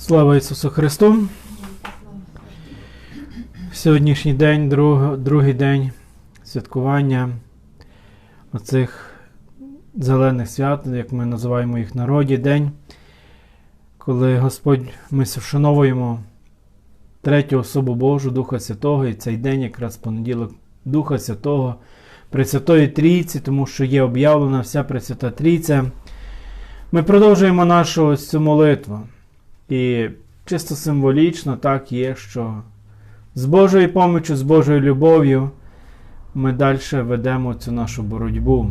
Слава Ісусу Христу! Сьогоднішній день, друг, другий день святкування оцих зелених свят, як ми називаємо їх народі, день, коли Господь ми вшановуємо третю особу Божу, Духа Святого, і цей день якраз понеділок Духа Святого, Пресвятої Трійці, тому що є об'явлена вся Пресвята Трійця. Ми продовжуємо нашу ось цю молитву. І чисто символічно так є, що з Божою помічю, з Божою любов'ю ми далі ведемо цю нашу боротьбу.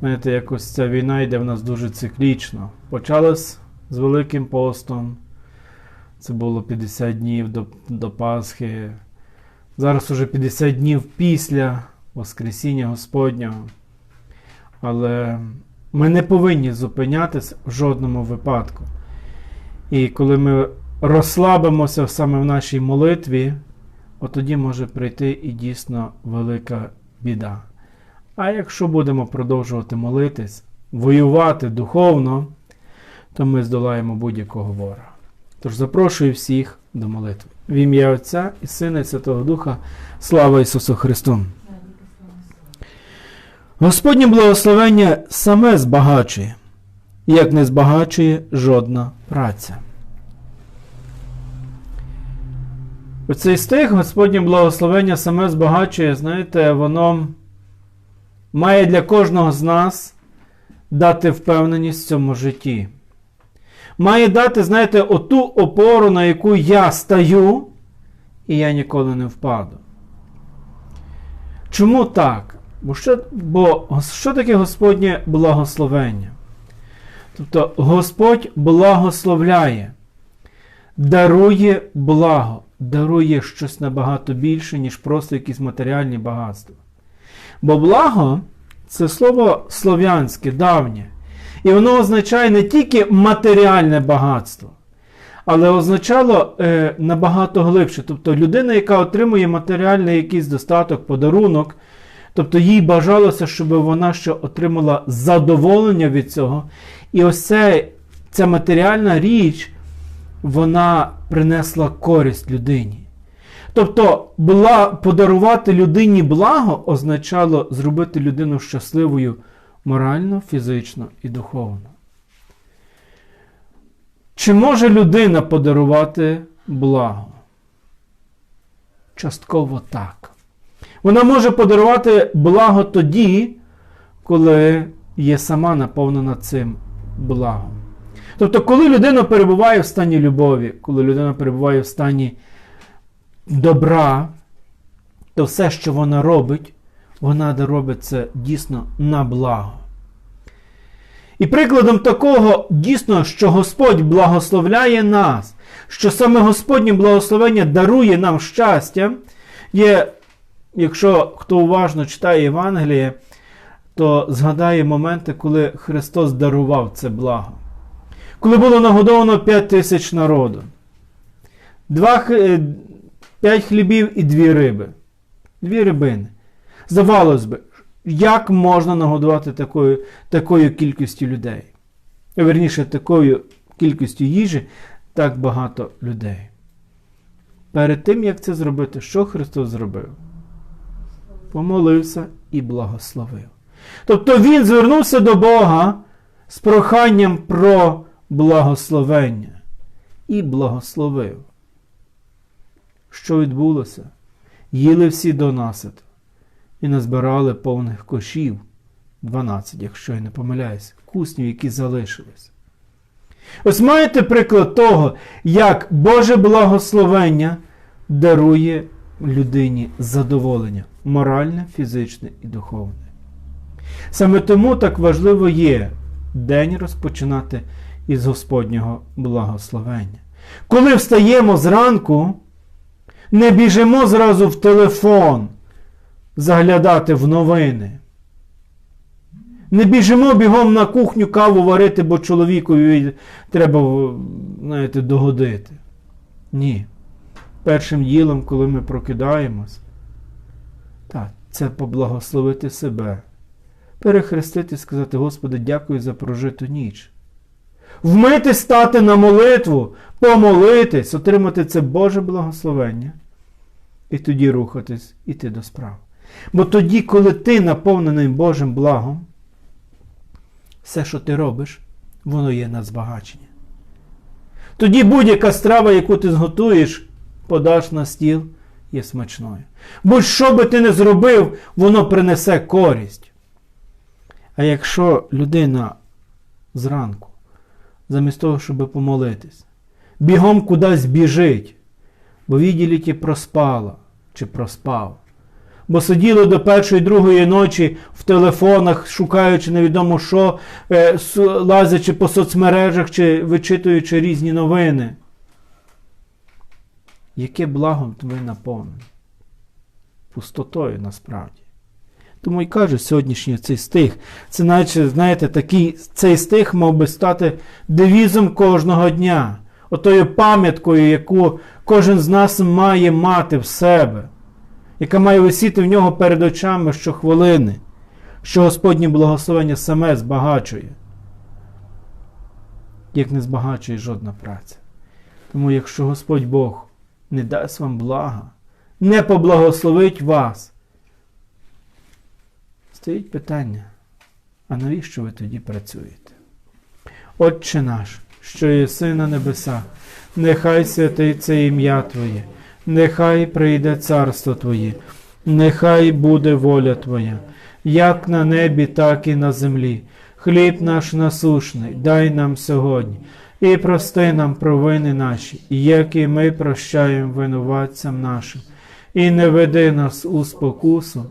Знаєте, якось ця війна йде в нас дуже циклічно. Почалась з Великим постом. Це було 50 днів до, до Пасхи. Зараз уже 50 днів після Воскресіння Господнього. Але ми не повинні зупинятися в жодному випадку. І коли ми розслабимося саме в нашій молитві, от тоді може прийти і дійсно велика біда. А якщо будемо продовжувати молитись, воювати духовно, то ми здолаємо будь-якого ворога. Тож запрошую всіх до молитви. В ім'я Отця і Сина і Святого Духа. Слава Ісусу Христу! Господнє благословення саме збагачує, як не збагачує жодна праця. Оцей стих Господнє благословення саме збагачує, знаєте, воно має для кожного з нас дати впевненість в цьому житті. Має дати, знаєте, оту опору, на яку я стаю, і я ніколи не впаду. Чому так? Бо що, бо що таке Господнє благословення? Тобто Господь благословляє, дарує благо, дарує щось набагато більше, ніж просто якісь матеріальні багатства. Бо благо це слово слов'янське, давнє. І воно означає не тільки матеріальне багатство, але означало е, набагато глибше. Тобто людина, яка отримує матеріальний якийсь достаток, подарунок, тобто їй бажалося, щоб вона ще отримала задоволення від цього. І ось це, ця матеріальна річ, вона принесла користь людині. Тобто, була, подарувати людині благо означало зробити людину щасливою морально, фізично і духовно. Чи може людина подарувати благо? Частково так. Вона може подарувати благо тоді, коли є сама наповнена цим благом. Тобто, коли людина перебуває в стані любові, коли людина перебуває в стані добра, то все, що вона робить, вона робить це дійсно на благо. І прикладом такого, дійсно, що Господь благословляє нас, що саме Господнє благословення дарує нам щастя, є, якщо хто уважно читає Євангеліє, то згадає моменти, коли Христос дарував це благо. Коли було нагодовано 5 тисяч народу, Два, п'ять хлібів і дві риби. Дві рибини. Здавалось би, як можна нагодувати такою такою кількістю людей? Верніше, такою кількістю їжі так багато людей. Перед тим, як це зробити, що Христос зробив? Помолився і благословив. Тобто Він звернувся до Бога з проханням про благословення і благословив. Що відбулося? Їли всі до наситу і назбирали повних кошів 12, якщо я не помиляюсь, куснів, які залишились. Ось маєте приклад того, як Боже благословення дарує людині задоволення моральне, фізичне і духовне. Саме тому так важливо є день розпочинати із Господнього благословення. Коли встаємо зранку, не біжимо зразу в телефон заглядати в новини. Не біжимо бігом на кухню каву варити, бо чоловікові треба, знаєте, догодити. Ні. Першим ділом, коли ми прокидаємось, так, це поблагословити себе, перехрестити і сказати, Господи, дякую за прожиту ніч. вмити стати на молитву, помолитись, отримати це Боже благословення. І тоді рухатись, іти до справ. Бо тоді, коли ти наповнений Божим благом, все, що ти робиш, воно є на збагачення. Тоді будь-яка страва, яку ти зготуєш, подаш на стіл, є смачною. Бо що би ти не зробив, воно принесе користь. А якщо людина зранку, замість того, щоб помолитись, бігом кудись біжить, бо відділіті проспала чи проспав, бо сиділо до першої другої ночі в телефонах, шукаючи невідомо що, е, лазячи по соцмережах чи вичитуючи різні новини. Яке благом ви наповнені? Пустотою насправді. Тому і кажу сьогоднішній цей стих. Це наче, знаєте, такий, цей стих мав би стати девізом кожного дня, отою пам'яткою, яку кожен з нас має мати в себе, яка має висіти в нього перед очами щохвилини, що Господнє благословення саме збагачує, як не збагачує жодна праця. Тому, якщо Господь Бог не дасть вам блага, не поблагословить вас, стоїть питання, а навіщо ви тоді працюєте? Отче наш, що єси на небесах, нехай святиться ім'я Твоє, нехай прийде царство Твоє, нехай буде воля Твоя, як на небі, так і на землі. Хліб наш насушний, дай нам сьогодні, і прости нам провини наші, як і ми прощаємо винуватцям нашим, і не веди нас у спокусу,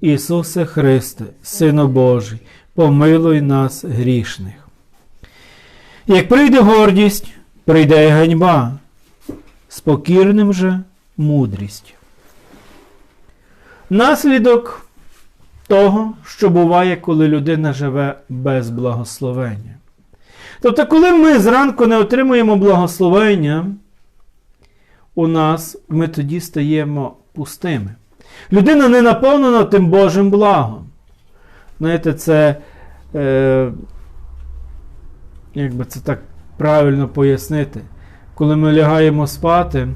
Ісусе Христе, Сину Божий, помилуй нас грішних. Як прийде гордість, прийде й ганьба, спокірним же мудрість. Наслідок того, що буває, коли людина живе без благословення. Тобто, коли ми зранку не отримуємо благословення, у нас ми тоді стаємо пустими. Людина не наповнена тим Божим благом. Знаєте, це, е, як би це так правильно пояснити, коли ми лягаємо спати,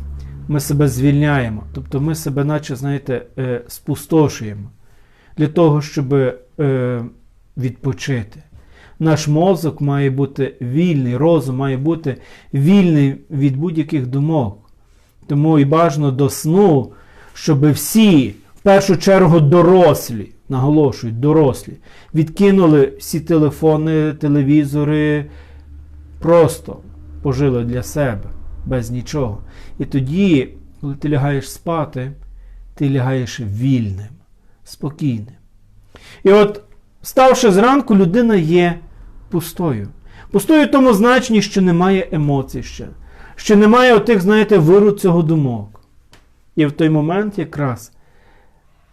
ми себе звільняємо. Тобто ми себе, наче, знаєте, е, спустошуємо для того, щоб е, відпочити. Наш мозок має бути вільний, розум має бути вільний від будь-яких думок. Тому і бажано до сну, щоб всі, в першу чергу, дорослі, наголошую, дорослі, відкинули всі телефони, телевізори, просто пожили для себе, без нічого. І тоді, коли ти лягаєш спати, ти лягаєш вільним, спокійним. І от, ставши зранку, людина є пустою. Пустою в тому значенні, що немає емоцій ще, що немає отих, знаєте, виру цього думок. І в той момент якраз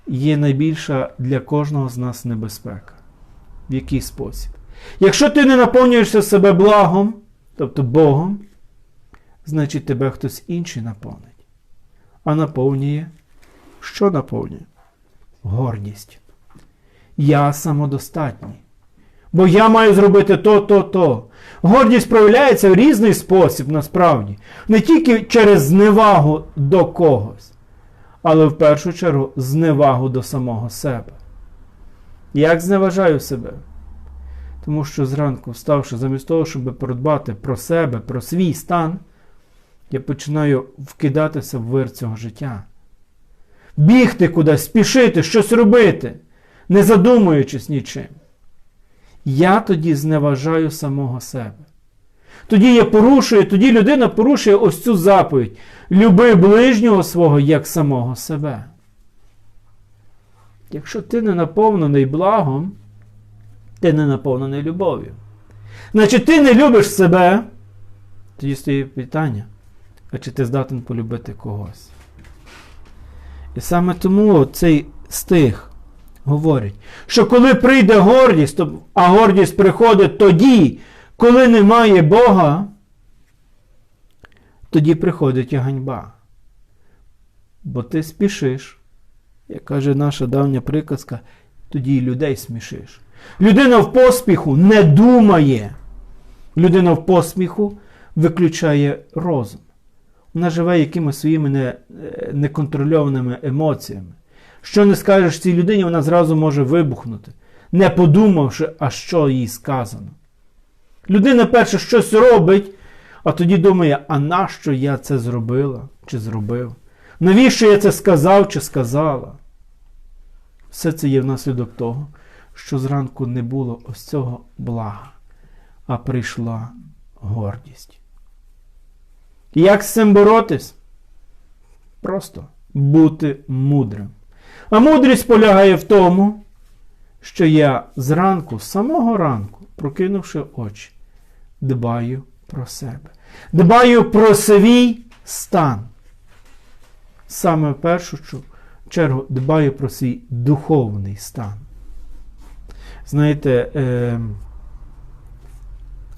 є найбільша для кожного з нас небезпека. В який спосіб? Якщо ти не наповнюєшся себе благом, тобто Богом, значить тебе хтось інший наповнить. А наповнює, що наповнює? Гордість. Я самодостатній. Бо я маю зробити то, то, то. Гордість проявляється в різний спосіб, насправді. Не тільки через зневагу до когось, але в першу чергу зневагу до самого себе. Як зневажаю себе? Тому що зранку, вставши, замість того, щоб продбати про себе, про свій стан, я починаю вкидатися в вир цього життя. Бігти кудись, спішити, щось робити, не задумуючись нічим. Я тоді зневажаю самого себе. Тоді я порушую, тоді людина порушує ось цю заповідь. Люби ближнього свого як самого себе. Якщо ти не наповнений благом, ти не наповнений любов'ю. Значить, ти не любиш себе, тоді стоїть питання, а чи ти здатен полюбити когось? І саме тому цей стих говорить, що коли прийде гордість, а гордість приходить тоді, коли немає Бога, тоді приходить і ганьба. Бо ти спішиш, як каже наша давня приказка, тоді й людей смішиш. Людина в поспіху не думає. Людина в посміху виключає розум. Вона живе якимись своїми е, неконтрольованими емоціями. Що не скажеш цій людині, вона зразу може вибухнути, не подумавши, а що їй сказано. Людина перше щось робить, а тоді думає, а нащо я це зробила чи зробив? Навіщо я це сказав чи сказала? Все це є внаслідок того, що зранку не було ось цього блага, а прийшла гордість. І як з цим боротись? Просто бути мудрим. А мудрість полягає в тому, що я зранку, з самого ранку, прокинувши очі, дбаю про себе. Дбаю про свій стан. Саме в першу чергу дбаю про свій духовний стан. Знаєте, е,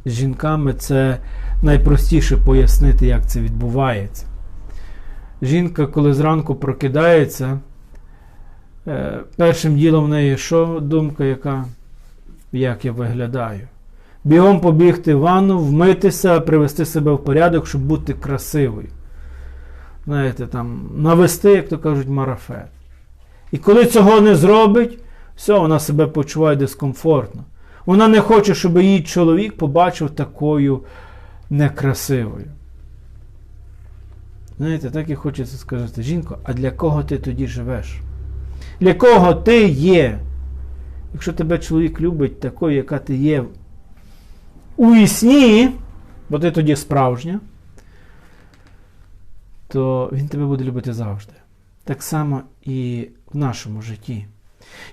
жінками це найпростіше пояснити, як це відбувається. Жінка, коли зранку прокидається, е, першим ділом в неї що думка, яка, як я виглядаю? Бігом побігти в ванну, вмитися, привести себе в порядок, щоб бути красивою. Знаєте, там, навести, як то кажуть, марафет. І коли цього не зробить, все, вона себе почуває дискомфортно. Вона не хоче, щоб її чоловік побачив такою некрасивою. Знаєте, так і хочеться сказати, жінко, а для кого ти тоді живеш? Для кого ти є? Якщо тебе чоловік любить такою, яка ти є у вісні, бо ти тоді справжня, то він тебе буде любити завжди. Так само і в нашому житті.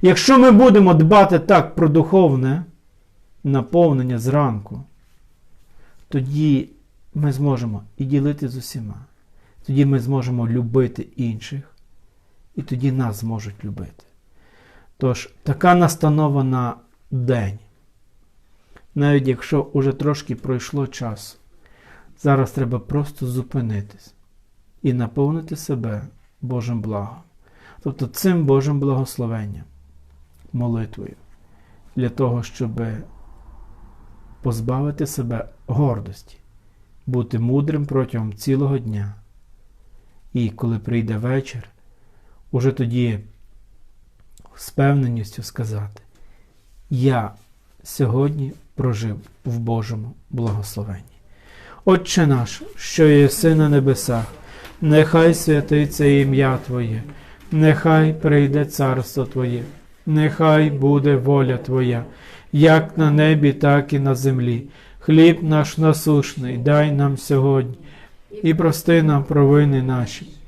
Якщо ми будемо дбати так про духовне наповнення зранку, тоді ми зможемо і ділити з усіма. Тоді ми зможемо любити інших, і тоді нас зможуть любити. Тож, така настанова на день. Навіть якщо уже трошки пройшло часу, зараз треба просто зупинитись і наповнити себе Божим благом. Тобто цим Божим благословенням, молитвою, для того, щоб позбавити себе гордості, бути мудрим протягом цілого дня. І коли прийде вечір, уже тоді з певненістю сказати, я сьогодні прожив в Божому благословенні. Отче наш, що єси на небесах, нехай святиться ім'я Твоє, нехай прийде царство Твоє, нехай буде воля Твоя як на небі, так і на землі. Хліб наш насушний, дай нам сьогодні, і прости нам провини наші,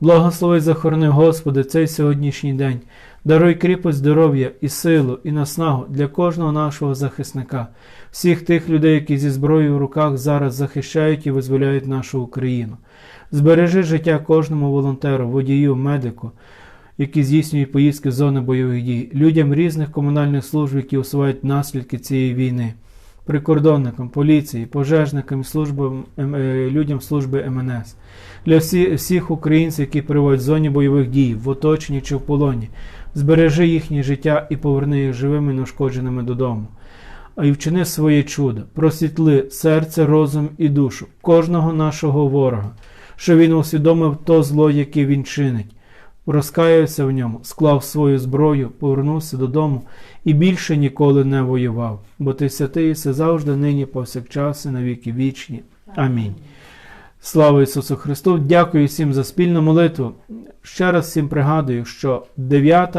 Благослови захорони, Господи, цей сьогоднішній день. Даруй кріпость здоров'я і силу, і наснагу для кожного нашого захисника, всіх тих людей, які зі зброєю в руках зараз захищають і визволяють нашу Україну. Збережи життя кожному волонтеру, водію, медику, які здійснюють поїздки з зони бойових дій, людям різних комунальних служб, які усувають наслідки цієї війни, прикордонникам, поліції, пожежникам, службам, ем, е, людям служби МНС, для всі, всіх українців, які перебувають в зоні бойових дій, в оточенні чи в полоні. Збережи їхнє життя і поверни їх живими і неушкодженими додому. А й вчини своє чудо, просвітли серце, розум і душу кожного нашого ворога, що він усвідомив то зло, яке він чинить, розкаявся в ньому, склав свою зброю, повернувся додому і більше ніколи не воював, бо ти святий все завжди, нині, повсякчас і на віки вічні. Амінь. Слава Ісусу Христу! Дякую всім за спільну молитву. Ще раз всім пригадую, що 9,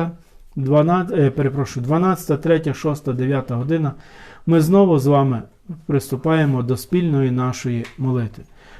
12, е, перепрошую, 12, 3, 6, 9 година ми знову з вами приступаємо до спільної нашої молитви.